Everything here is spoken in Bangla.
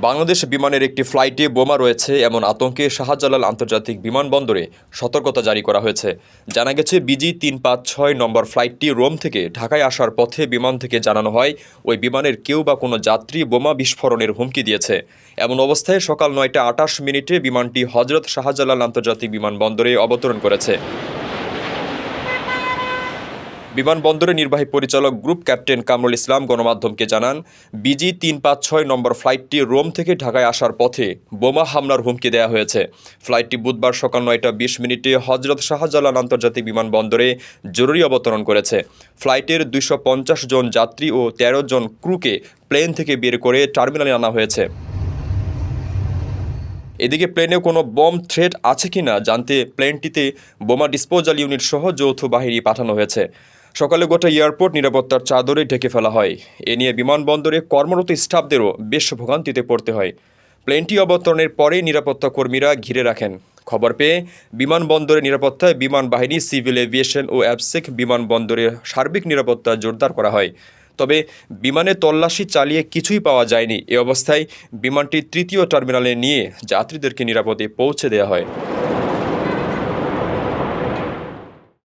বাংলাদেশ বিমানের একটি ফ্লাইটে বোমা রয়েছে এমন আতঙ্কে শাহজালাল আন্তর্জাতিক বিমানবন্দরে সতর্কতা জারি করা হয়েছে। জানা গেছে, বিজি তিন পাঁচ ছয় নম্বর ফ্লাইটটি রোম থেকে ঢাকায় আসার পথে বিমান থেকে জানানো হয়, ওই বিমানের কেউ বা কোনো যাত্রী বোমা বিস্ফোরণের হুমকি দিয়েছে। এমন অবস্থায় সকাল নয়টা আটাশ মিনিটে বিমানটি হজরত শাহজালাল আন্তর্জাতিক বিমানবন্দরে অবতরণ করেছে। বিমানবন্দরের নির্বাহী পরিচালক গ্রুপ ক্যাপ্টেন কামরুল ইসলাম গণমাধ্যমকে জানান, বিজি তিন পাঁচ ছয় নম্বর ফ্লাইটটি রোম থেকে ঢাকায় আসার পথে বোমা হামলার হুমকি দেওয়া হয়েছে। ফ্লাইটটি বুধবার সকাল নয়টা বিশ মিনিটে হজরত শাহজালাল আন্তর্জাতিক বিমানবন্দরে জরুরি অবতরণ করেছে। ফ্লাইটের দুইশো পঞ্চাশ জন যাত্রী ও তেরো জন ক্রুকে প্লেন থেকে বের করে টার্মিনালে আনা হয়েছে। এদিকে প্লেনে কোনো বম থ্রেট আছে কিনা জানতে প্লেনটিতে বোমা ডিসপোজাল ইউনিট সহ যৌথ বাহিনী পাঠানো হয়েছে। সকালে গোটা এয়ারপোর্ট নিরাপত্তার চাদরে ঢেকে ফেলা হয়। এ নিয়ে বিমানবন্দরে কর্মরত স্টাফদেরও বেশ ভোগান্তিতে পড়তে হয়। প্লেনটি অবতরণের পরে নিরাপত্তা কর্মীরা ঘিরে রাখেন। খবর পেয়ে বিমানবন্দরের নিরাপত্তায় বিমান বাহিনী, সিভিল এভিয়েশন ও অ্যাবসেক বিমানবন্দরের সার্বিক নিরাপত্তা জোরদার করা হয়। তবে বিমানে তল্লাশি চালিয়ে কিছুই পাওয়া যায়নি। এ অবস্থায় বিমানটি তৃতীয় টার্মিনালে নিয়ে যাত্রীদেরকে নিরাপদে পৌঁছে দেওয়া হয়।